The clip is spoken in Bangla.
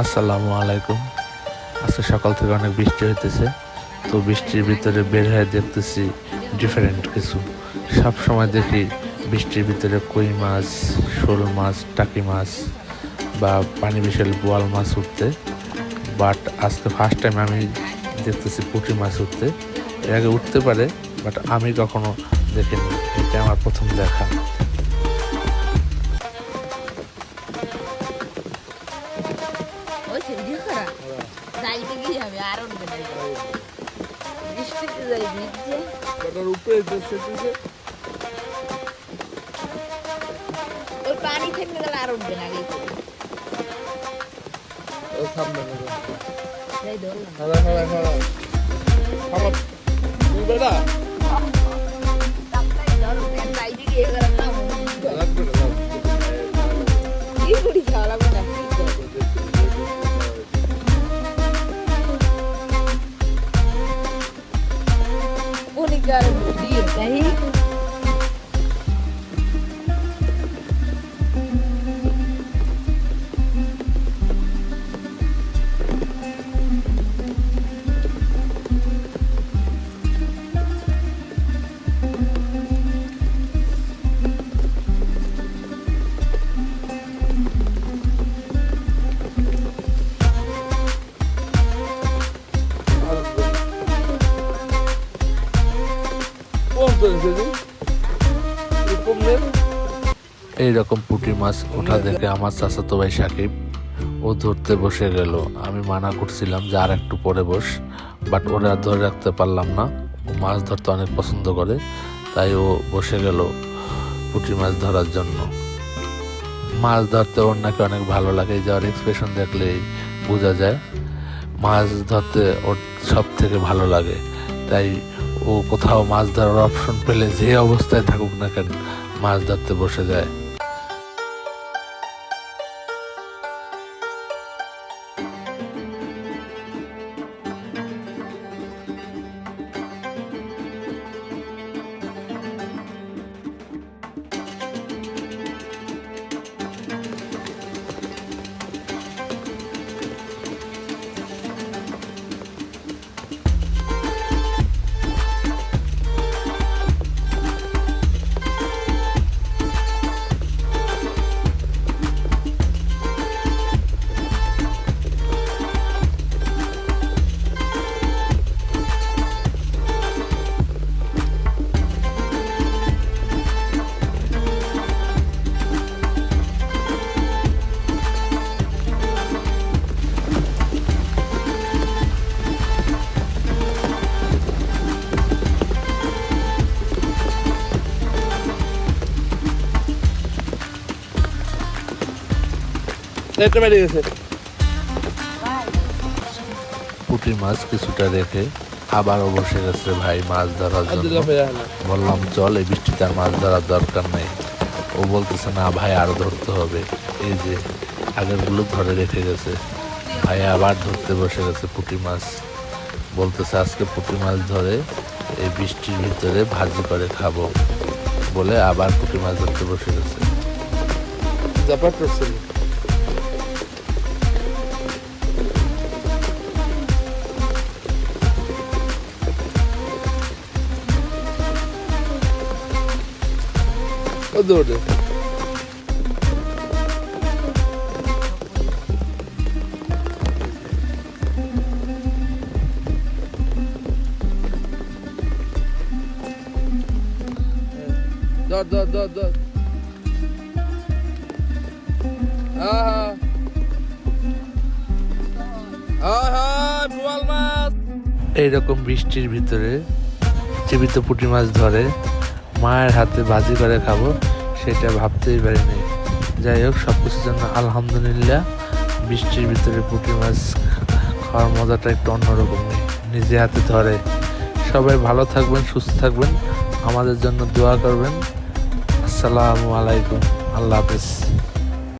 আসসালামু আলাইকুম। আজকে সকাল থেকে অনেক বৃষ্টি হইতেছে, তো বৃষ্টির ভিতরে বের হয়ে দেখতেছি ডিফারেন্ট কিছু। সব সময় দেখি বৃষ্টির ভিতরে কই মাছ, শোল মাছ, টাকি মাছ বা পানি বিশাল বোয়াল মাছ উঠতে। বাট আজকে ফার্স্ট টাইম আমি দেখতেছি পুঁটি মাছ উঠতে। এর আগে উঠতে পারে বাট আমি কখনো দেখিনি। এটা আমার প্রথম দেখা। না বৃষ্টিতে যাই ভিজছে ওটার উপরে দেশে দিকে ওই পানি থেকে গেলে আর উঠবে না আগে ও সামনে থেকে যাই ধরলাম খাড়া খাড়া খাড়া আমার তুই বেটা দিয়ে এইরকম পুঁটি মাছ ওঠা দেখে আমার চাচাতো ভাই সাকিব ও ধরতে বসে গেল। আমি মানা করছিলাম যে আর একটু পরে বস বাট ওরা আর ধরে রাখতে পারলাম না। ও মাছ ধরতে অনেক পছন্দ করে তাই ও বসে গেল পুঁটি মাছ ধরার জন্য। মাছ ধরতে ওর নাকি অনেক ভালো লাগে যাওয়ার এক্সপ্রেশন দেখলেই বোঝা যায়। মাছ ধরতে ওর সব থেকে ভালো লাগে তাই ও কোথাও মাছ ধরার অপশন পেলে যে অবস্থায় থাকুক না কেন, মাছ ধরতে বসে যায়। গেছে। পুঁটি মাছ কিছুটা রেখে আবারও বসে গেছে ভাই মাছ ধরার জন্য। বললাম চল এই বৃষ্টিতে আর মাছ ধরার দরকার নেই। ও বলতেছে না ভাই আরও ধরতে হবে। এই যে আগেরগুলো ধরে রেখে গেছে। ভাই আবার ধরতে বসে গেছে পুঁটি মাছ। বলতেছে আজকে পুঁটি মাছ ধরে এই বৃষ্টির ভিতরে ভাজি করে খাব। বলে আবার পুঁটি মাছ ধরতে বসে গেছে। করছিল বোয়াল মাছ। এইরকম বৃষ্টির ভিতরে জীবিত পুঁটি মাছ ধরে মায়ের হাতে বাজি করে খাব, সেটা ভাবতেই পারিনি। যাই হোক সব কিছুর জন্য আলহামদুলিল্লাহ, বৃষ্টির ভিতরে পুঁটি মাছ খাওয়ার মজাটা একটু অন্যরকম নিজে হাতে ধরে। সবাই ভালো থাকবেন, সুস্থ থাকবেন, আমাদের জন্য দোয়া করবেন। আসসালামু আলাইকুম, আল্লাহ হাফেজ।